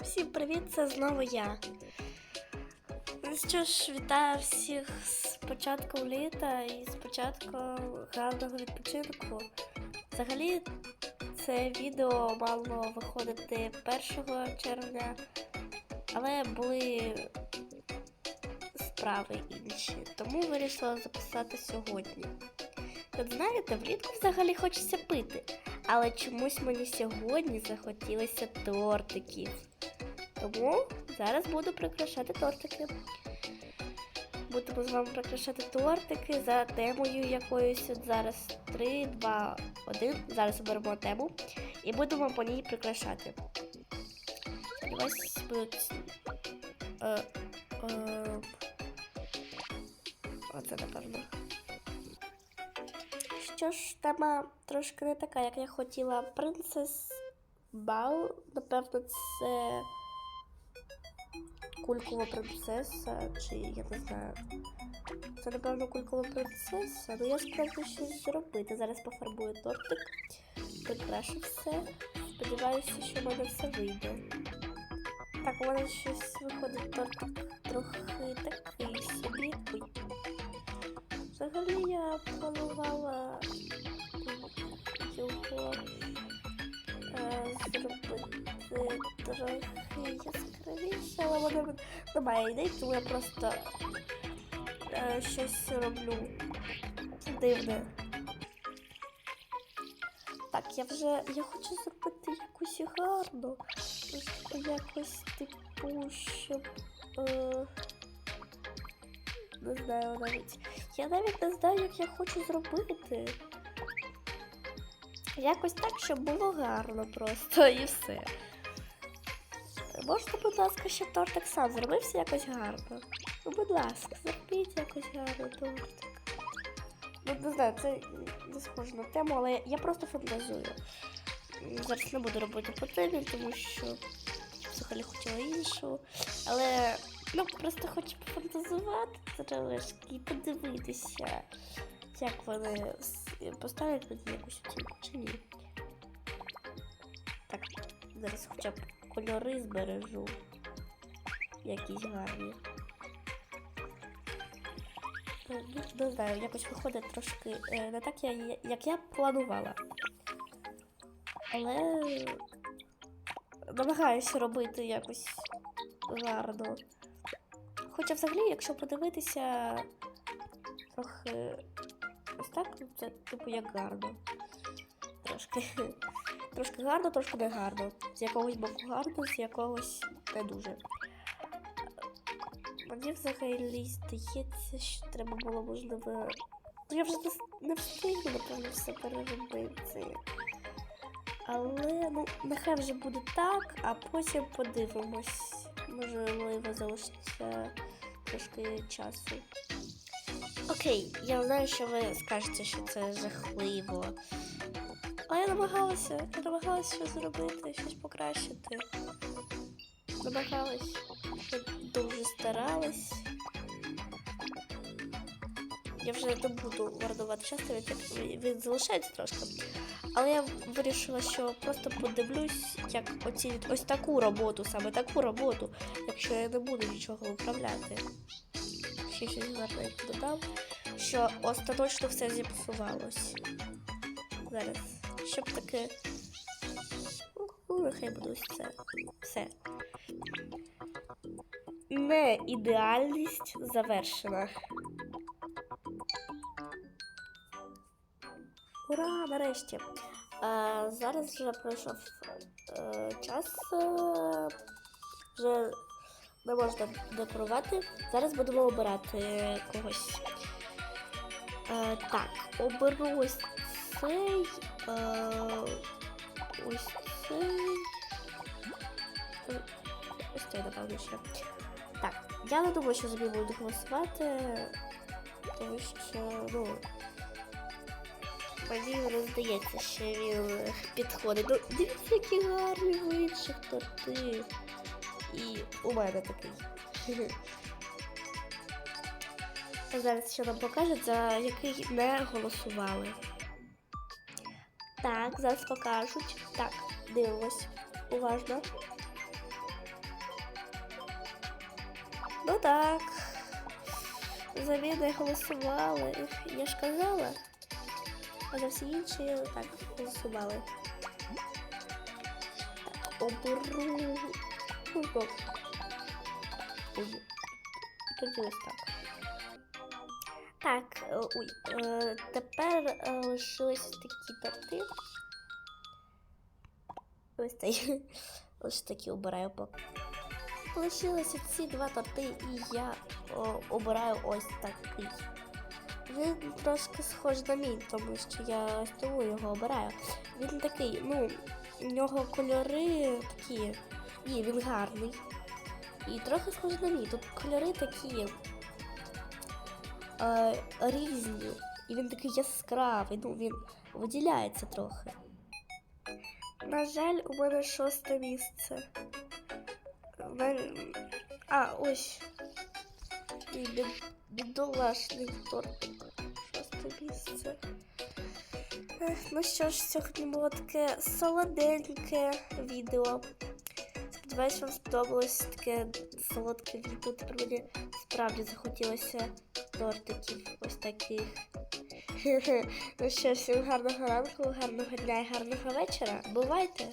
Всім привіт, це знову я. Ну Що ж, вітаю всіх з початком літа і з початком гарного відпочинку. Взагалі, це відео мало виходити 1 червня, але були справи інші, тому вирішила записати сьогодні. От знаєте, влітку взагалі хочеться пити, але чомусь мені сьогодні захотілося тортиків. Тому зараз буду прикрашати тортики. Будемо з вами прикрашати тортики за темою якоюсь. От зараз 3, 2, 1. Зараз оберемо тему і будемо по ній прикрашати. Сподіваюсь, будуть. Е, е, оце напевно. Що ж, тема трошки не така, як я хотіла. Принцес Бал, напевно, це кулькова принцеса, чи я не знаю. Це, напевно, кулькова принцеса. Ну я спробую щось зробити. Зараз пофарбую тортик, прикрашу все. Сподіваюся, що в мене все вийде. Так, у мене щось виходить тортик трохи такий собі. Взагалі я планувала зробити трохи яскравіше, але воно немає ідей, тому я просто е, щось роблю дивне. Так, я вже я хочу зробити якусь гарну. Ось якось типу, щоб. Е, не знаю навіть. Я навіть не знаю, як я хочу зробити. Якось так, щоб було гарно просто і все. Можете, будь ласка, ще тортик сам зробився якось гарно. Ну, будь ласка, зробіть якось гарно тортик. Ну, не знаю, це не схоже на тему, але я просто фантазую. Зараз не буду робити по темі, тому що взагалі хотіла іншу. Але ну, просто хочу пофантазувати трошки і подивитися, як вони поставлять мені якусь оцінку чи ні. Так, зараз хоча б кольори збережу. Якісь гарні. Е, Ну, не знаю, якось виходить трошки е, не так, як я планувала. Але намагаюся робити якось гарно. Хоча взагалі, якщо подивитися трохи ось так, ну, це типу як гарно. Трошки. Трошки гарно, трошки не гарно. З якогось боку гарно, з якогось не дуже. Мені взагалі здається, що треба було можливо. Я вже не встигну, напевно, все переробити. Але ну, нехай вже буде так, а потім подивимось. Можливо, залишиться трошки часу. Окей, я знаю, що ви скажете, що це жахливо. Але я намагалася, я намагалася щось зробити, щось покращити. Намагалась, я дуже старалась. Я вже не буду вартувати часто, він, залишається трошки. Але я вирішила, що просто подивлюсь, як оцінять ось таку роботу, саме таку роботу, якщо я не буду нічого виправляти. Ще щось гарненько додам, що остаточно все зіпсувалось. Зараз. Щоб таке. Ну, нехай ось це. Все. Не ідеальність завершена. Ура! Нарешті. А, зараз вже пройшов е, час. Е, вже не можна декорувати. Зараз будемо обирати когось. Е, так, оберу ось цей. Е, ось цей. Е, Ось цей, напевно, ще. Так, я не думаю, що за мною будуть голосувати, тому що, ну. Мені не здається, що він підходить. Ну, дивіться, які гарні в інших торти. І у мене такий. Зараз ще нам покажуть, за який не голосували. Так, зараз покажуть. Так, дивимось. уважно. Ну так. За мене голосували. Я ж казала. А за всі інші так голосували. Так, оберу. Добре. Тоді ось так. Так, е, ой, е, тепер е, лишились такі торти. Ось цей. Ось такі обираю поки. Лишилися ці два торти, і я о, обираю ось такий. Він трошки схожий на мій, тому що я тому його обираю. Він такий, ну, у нього кольори такі. Ні, він гарний. І трохи схожий на мій. Тут кольори такі е, різні. І він такий яскравий, ну він виділяється трохи. На жаль, у мене шосте місце. А, ось. Мій бідолашний тортик. Шосте місце. Ну що ж, сьогодні було таке солоденьке відео. Сподіваюсь, вам сподобалось таке солодке літо. Тепер мені справді захотілося тортиків ось таких. Ну що, всім гарного ранку, гарного дня і гарного вечора. Бувайте!